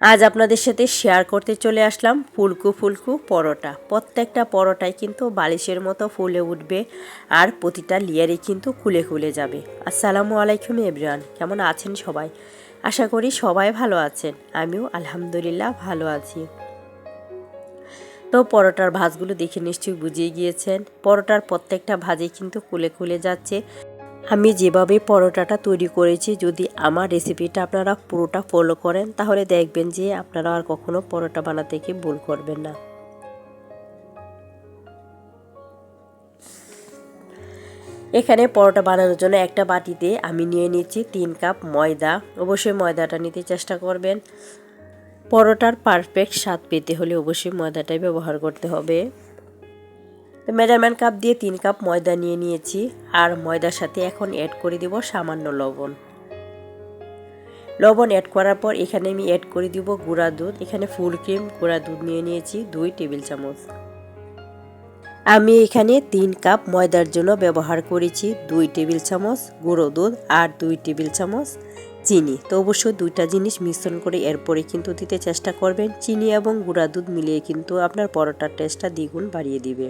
আজ আপনাদের সাথে শেয়ার করতে চলে আসলাম ফুলকু ফুলকু পরোটা। প্রত্যেকটা পরোটাই কিন্তু বালিশের মতো ফুলে উঠবে আর প্রতিটা লেয়ারে কিন্তু খুলে খুলে যাবে। আসসালামু আলাইকুম এভরিওয়ান, কেমন আছেন সবাই? আশা করি সবাই ভালো আছেন, আমিও আলহামদুলিল্লাহ ভালো আছি। তো পরোটার ভাজগুলো দেখে নিশ্চয়ই বুঝিয়ে গিয়েছেন। পরোটার প্রত্যেকটা ভাজে কিন্তু খুলে খুলে যাচ্ছে। আমি যেভাবে পরোটাটা তৈরি করেছি, যদি আমার রেসিপিটা আপনারা পুরোটা ফলো করেন, তাহলে দেখবেন যে আপনারা আর কখনো পরোটা বানাতে গিয়ে ভুল করবেন না। এখানে পরোটা বানানোর জন্য একটা বাটিতে আমি নিয়ে নিচ্ছি তিন কাপ ময়দা। অবশ্যই ময়দাটা নিতে চেষ্টা করবেন। পরোটার পারফেক্ট স্বাদ পেতে হলে অবশ্যই ময়দাটাই ব্যবহার করতে হবে। তো মেজারমেন্ট কাপ দিয়ে তিন কাপ ময়দা নিয়ে নিয়েছি আর ময়দার সাথে এখন অ্যাড করে দেব সামান্য লবণ। লবণ অ্যাড করার পর এখানে আমি অ্যাড করে দিব গুঁড়া দুধ। এখানে ফুল ক্রিম গুঁড়া দুধ নিয়ে নিয়েছি দুই টেবিল চামচ। আমি এখানে তিন কাপ ময়দার জন্য ব্যবহার করেছি দুই টেবিল চামচ গুঁড়ো দুধ আর দুই টেবিল চামচ চিনি। তো অবশ্যই দুইটা জিনিস মিশ্রণ করে এরপরে কিন্তু দিতে চেষ্টা করবেন। চিনি এবং গুঁড়া দুধ মিলিয়ে কিন্তু আপনার পরোটার টেস্টটা দ্বিগুণ বাড়িয়ে দিবে।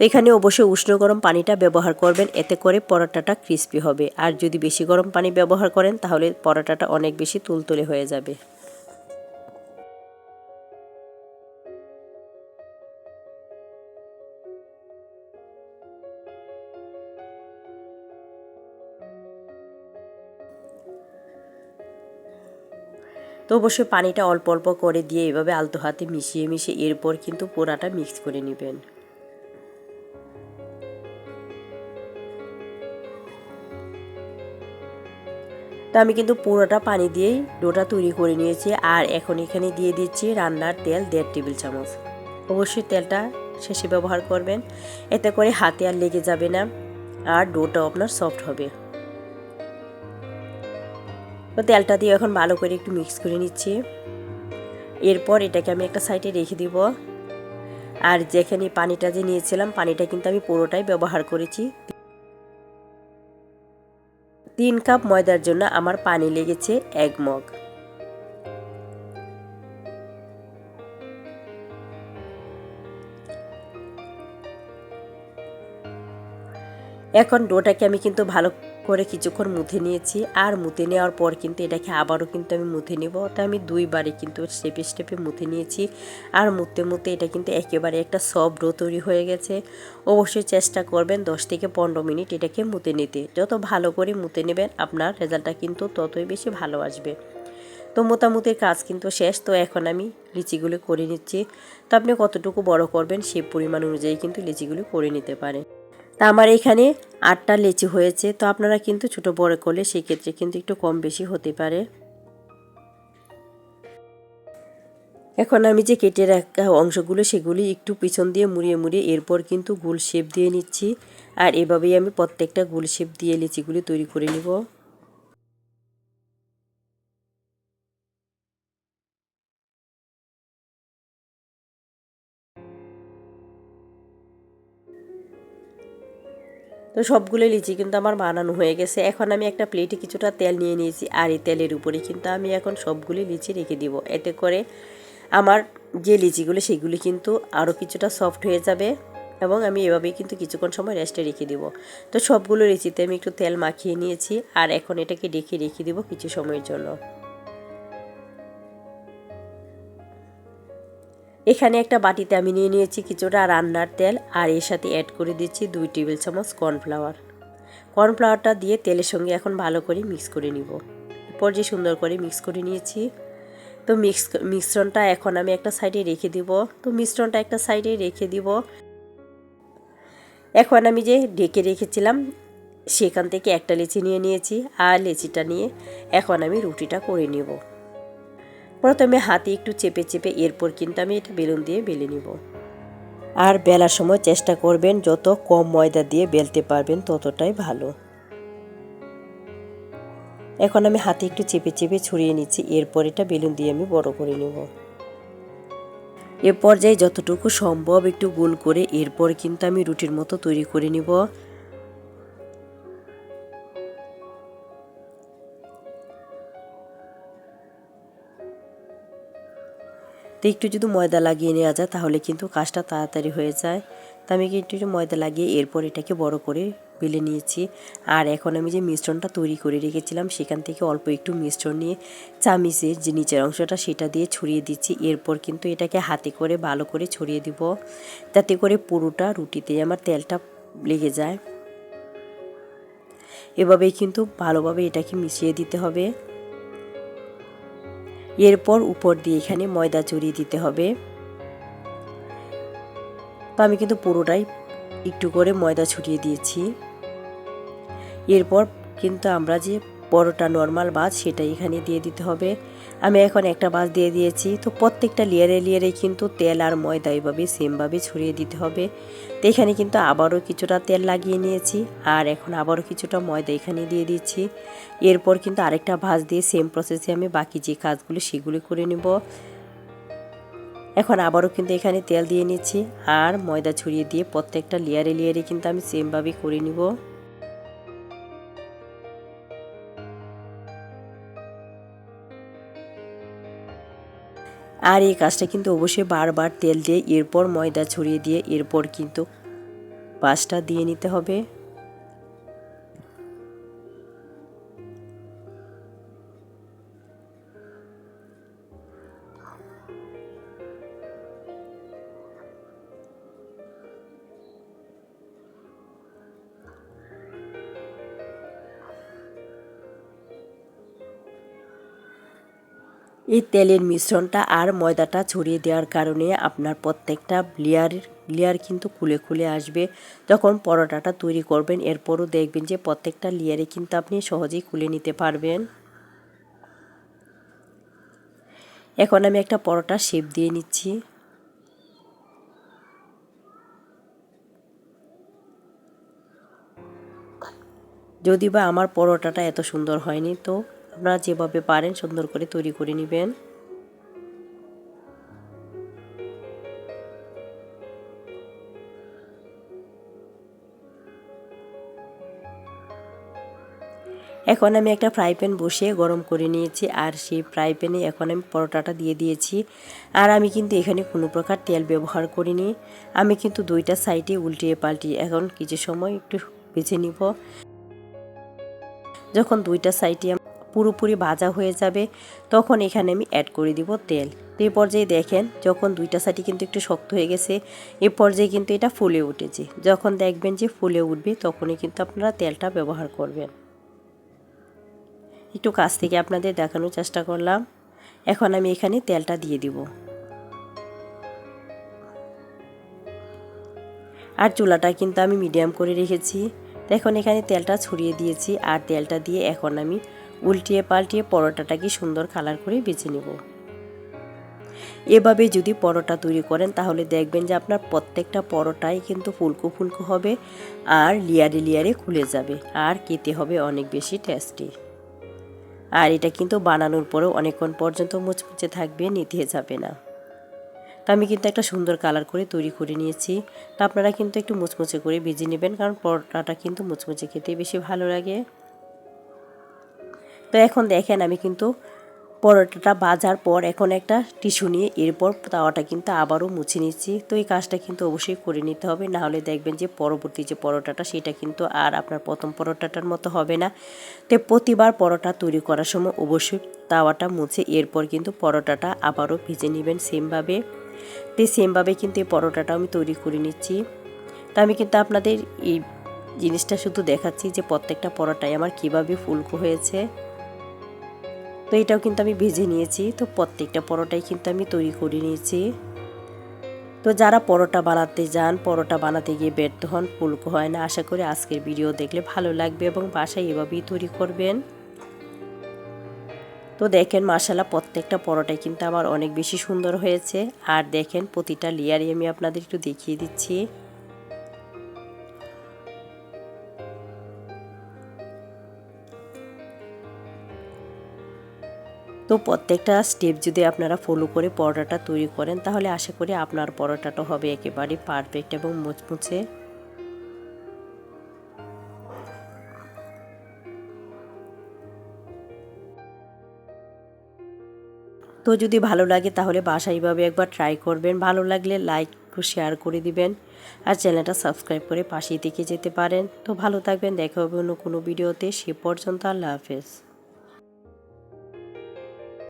এখানে অবশ্যই উষ্ণ গরম পানিটা ব্যবহার করবেন, এতে করে পরোটাটা ক্রিস্পি হবে। আর যদি বেশি গরম পানি ব্যবহার করেন, তাহলে পরোটাটা অনেক বেশি তুলতুলে হয়ে যাবে। তো অবশ্যই পানিটা অল্প অল্প করে দিয়ে এভাবে আলতো হাতে মিশিয়ে মিশিয়ে এরপর কিন্তু পোড়াটা মিক্স করে নেবেন। তো আমি কিন্তু পুরোটা পানি দিয়েই ডোটা তৈরি করে নিয়েছি আর এখন এখানে দিয়ে দিচ্ছি রান্নার তেল দেড় টেবিল চামচ। অবশ্যই তেলটা শেষে ব্যবহার করবেন, এতে করে হাতে আর লেগে যাবে না আর ডোটাও আপনার সফট হবে। তো তেলটা দিয়ে এখন ভালো করে একটু মিক্স করে নিচ্ছি। এরপর এটাকে আমি একটা সাইডে রেখে দিব। আর যেখানে পানিটা যে নিয়েছিলাম, পানিটা কিন্তু আমি পুরোটাই ব্যবহার করেছি। তিন কাপ ময়দার জন্য আমার পানি লেগেছে এক মগ। এখন ডোটাকে আমি কিন্তু ভালো করে কিছুক্ষণ মুথে নিয়েছি। আর মুথে নেওয়ার পর কিন্তু এটাকে আবারও কিন্তু আমি মুথে নেব। তো আমি দুইবারে কিন্তু স্টেপে স্টেপে মুথে নিয়েছি। আর মুথতে মুথতে এটা কিন্তু একেবারে একটা সফট ডো তৈরি হয়ে গেছে। অবশ্যই চেষ্টা করবেন দশ থেকে পনেরো মিনিট এটাকে মুতে নিতে। যত ভালো করে মুতে নেবেন, আপনার রেজাল্টটা কিন্তু ততই বেশি ভালো আসবে। তো মোটামুটির কাজ কিন্তু শেষ। তো এখন আমি লিচিগুলো করে নিচ্ছি। তো আপনি কতটুকু বড় করবেন সেই পরিমাণ অনুযায়ী কিন্তু লিচিগুলো করে নিতে পারেন। তা আমার এখানে আটটা লেচি হয়েছে, তো আপনারা কিন্তু ছোট বড় করলে সেক্ষেত্রে কিন্তু একটু কম বেশি হতে পারে। এখন আমি যে কেটে রাখা অংশগুলো, সেগুলি একটু পিছন দিয়ে মুড়িয়ে মুড়িয়ে এরপর কিন্তু গোল শেপ দিয়ে নিচ্ছি। আর এভাবেই আমি প্রত্যেকটা গোল শেপ দিয়ে লিচিগুলি তৈরি করে নিব। তো সবগুলো লিচি কিন্তু আমার বানানো হয়ে গেছে। এখন আমি একটা প্লেটে কিছুটা তেল নিয়ে নিয়েছি আর এই তেলের উপরে কিন্তু আমি এখন সবগুলি লিচি রেখে দিব। এতে করে আমার যে লিচিগুলো সেগুলি কিন্তু আরও কিছুটা সফট হয়ে যাবে এবং আমি এভাবেই কিন্তু কিছুক্ষণ সময় রেস্টে রেখে দিব। তো সবগুলো লিচিতে আমি একটু তেল মাখিয়ে নিয়েছি আর এখন এটাকে ডেকে রেখে দিব কিছু সময়ের জন্য। এখানে একটা বাটিতে আমি নিয়ে নিয়েছি কিছুটা রান্নার তেল, আর এর সাথে অ্যাড করে দিচ্ছি দুই টেবিল চামচ কর্নফ্লাওয়ার কর্নফ্লাওয়ারটা দিয়ে তেলের সঙ্গে এখন ভালো করে মিক্স করে নিব। এরপর যে সুন্দর করে মিক্স করে নিয়েছি, তো মিক্স মিশ্রণটা এখন আমি একটা সাইডে রেখে দিব। তো মিশ্রণটা একটা সাইডে রেখে দিব। এখন আমি যে ঢেকে রেখেছিলাম, সেখান থেকে একটা লেচি নিয়ে নিয়েছি, আর লেচিটা নিয়ে এখন আমি রুটিটা করে নেব। প্রথমে হাতে একটু চেপে চেপে এরপর কিন্তু আমি এটা বেলুন দিয়ে বেলে নিব। আর বেলার সময় চেষ্টা করবেন যত কম ময়দা দিয়ে বেলতে পারবেন ততটাই ভালো। এখন আমি হাতে একটু চেপে চেপে ছড়িয়ে নিচ্ছি, এরপর এটা বেলুন দিয়ে আমি বড় করে নেব। এ পর্যায়ে যতটুকু সম্ভব একটু গোল করে এরপর কিন্তু আমি রুটির মতো তৈরি করে নিব। তো একটু যদি ময়দা লাগিয়ে নেওয়া যায়, তাহলে কিন্তু কাজটা তাড়াতাড়ি হয়ে যায়। তো আমি কিন্তু একটু ময়দা লাগিয়ে এরপর এটাকে বড় করে বেলে নিয়েছি। আর এখন আমি যে মিশ্রণটা তৈরি করে রেখেছিলাম, সেখান থেকে অল্প একটু মিশ্রণ নিয়ে চামিচের যে নিচের অংশটা, সেটা দিয়ে ছড়িয়ে দিচ্ছি। এরপর কিন্তু এটাকে হাতে করে ভালো করে ছড়িয়ে দিব। যাতে করে পুরোটা রুটিতে আমার তেলটা লেগে যায়। এভাবেই কিন্তু ভালোভাবে এটাকে মিশিয়ে দিতে হবে। এরপর উপর দিয়ে এখানে ময়দা চড়িয়ে দিতে হবে। তো আমি কিন্তু পুরোটাই একটু করে ময়দা ছড়িয়ে দিয়েছি। এরপর কিন্তু আমরা যে পরোটা নর্মাল বাদ সেটা এখানে দিয়ে দিতে হবে। আমি এখন একটা বাজ দিয়ে দিয়েছি। তো প্রত্যেকটা লেয়ারে লেয়ারে কিন্তু তেল আর ময়দা এইভাবে সেমভাবে ছড়িয়ে দিতে হবে। তো এখানে কিন্তু আবারও কিছুটা তেল লাগিয়ে নিয়েছি আর এখন আবারও কিছুটা ময়দা এখানে দিয়ে দিচ্ছি। এরপর কিন্তু আরেকটা ভাজ দিয়ে সেম প্রসেসে আমি বাকি যে কাজগুলো সেগুলি করে নেব। এখন আবারও কিন্তু এখানে তেল দিয়ে নিচ্ছি আর ময়দা ছড়িয়ে দিয়ে প্রত্যেকটা লেয়ারে লেয়ারে কিন্তু আমি সেমভাবে করে নিব। আর এই কাজটা কিন্তু অবশ্যই বারবার তেল দিয়ে, এরপর ময়দা ছড়িয়ে দিয়ে, এরপর কিন্তু পাঁচটা দিয়ে নিতে হবে। এই তেলের মিশ্রণটা আর ময়দাটা ছড়িয়ে দেওয়ার কারণে আপনার প্রত্যেকটা লেয়ার লেয়ার কিন্তু খুলে খুলে আসবে। যখন পরোটাটা তৈরি করবেন, এরপরও দেখবেন যে প্রত্যেকটা লেয়ারে কিন্তু আপনি সহজেই খুলে নিতে পারবেন। এখন আমি একটা পরোটা শেপ দিয়ে নিচ্ছি। যদি বা আমার পরোটাটা এত সুন্দর হয়নি, তো আপনারা যেভাবে পারেন সুন্দর করে তৈরি করে নেবেন। এখন আমি একটা ফ্রাই প্যান বসিয়ে গরম করে নিয়েছি, আর সেই ফ্রাই প্যানে এখন আমি পরোটাটা দিয়ে দিয়েছি। আর আমি কিন্তু এখানে কোনো প্রকার তেল ব্যবহার করিনি। আমি কিন্তু দুইটা সাইডে উল্টিয়ে পাল্টিয়ে এখন কিছু সময় একটু বেছে নিব। যখন দুইটা সাইডে পুরোপুরি ভাজা হয়ে যাবে, তখন এখানে আমি অ্যাড করে দিব তেল। তো এই পর্যায়ে দেখেন, যখন দুইটা সাইডে কিন্তু একটু শক্ত হয়ে গেছে, এ পর্যায়ে কিন্তু এটা ফুলে উঠেছে। যখন দেখবেন যে ফুলে উঠবে, তখনই কিন্তু আপনারা তেলটা ব্যবহার করবেন। একটু কাছ থেকে আপনাদের দেখানোর চেষ্টা করলাম। এখন আমি এখানে তেলটা দিয়ে দিব। আর চুলাটা কিন্তু আমি মিডিয়াম করে রেখেছি। এখন এখানে তেলটা ছড়িয়ে দিয়েছি, আর তেলটা দিয়ে এখন আমি উল্টিয়ে পাল্টিয়ে পরোটাটাকে সুন্দর কালার করে বেছে নেব। এভাবে যদি পরোটা তৈরি করেন, তাহলে দেখবেন যে আপনার প্রত্যেকটা পরোটাই কিন্তু ফুলকো ফুলকো হবে আর লিয়ারে লিয়ারে খুলে যাবে আর খেতে হবে অনেক বেশি টেস্টি আর এটা কিন্তু বানানোর পরেও অনেকক্ষণ পর্যন্ত মুচমুচে থাকবে নিতে যাবে না। তা আমি কিন্তু একটা সুন্দর কালার করে তৈরি করে নিয়েছি। তা আপনারা কিন্তু একটু মুচমুচে করে ভেজে নেবেন, কারণ পরোটাটা কিন্তু মুচমুচে খেতে বেশি ভালো লাগে। তো এখন দেখেন আমি কিন্তু পরোটাটা বাজার পর এখন একটা টিস্যু নিয়ে এরপর তাওয়াটা কিন্তু আবারও মুছে নিচ্ছি। তো এই কাজটা কিন্তু অবশ্যই করে নিতে হবে। না হলে দেখবেন যে পরবর্তী যে পরোটাটা, সেটা কিন্তু আর আপনার প্রথম পরোটাটার মতো হবে না। তো প্রতিবার পরোটা তৈরি করার সময় অবশ্যই তাওয়াটা মুছে এরপর কিন্তু পরোটাটা আবারও ভেজে নেবেন সেমভাবে। তো সেমভাবে কিন্তু এই পরোটাটা আমি তৈরি করে নিচ্ছি। তো আমি কিন্তু আপনাদের এই জিনিসটা শুধু দেখাচ্ছি যে প্রত্যেকটা পরোটাই আমার কীভাবে ফুলকো হয়েছে। তো এটাও কিন্তু আমি ভেজে নিয়েছি। তো প্রত্যেকটা পরোটাই কিন্তু আমি তৈরি করে নিয়েছি। তো যারা পরোটা বানাতে যান, পরোটা বানাতে গিয়ে ব্যর্থ হন ফুলকো হয় না। আশা করি আজকের ভিডিও দেখলে ভালো লাগবে এবং বাসায় এভাবেই তৈরি করবেন। তো দেখেন মাসালা প্রত্যেকটা পরোটাই কিন্তু আমার অনেক বেশি সুন্দর হয়েছে। আর দেখেন প্রতিটা লেয়ারই আমি আপনাদের একটু দেখিয়ে দিচ্ছি। তো প্রত্যেকটা স্টেপ যদি আপনারা ফলো করে পরোটাটা তৈরি করেন, তাহলে আশা করি আপনার পরোটাটা হবে একেবারে পারফেক্ট এবং মুচমুচে। তো যদি ভালো লাগে তাহলে বাসায় এইভাবে একবার ট্রাই করবেন। ভালো লাগলে লাইক শেয়ার করে দিবেন আর চ্যানেলটা সাবস্ক্রাইব করে পাশেই থেকে যেতে পারেন। তো ভালো থাকবেন, দেখা হবে অন্য কোনো ভিডিওতে সে পর্যন্ত আল্লাহ হাফেজ।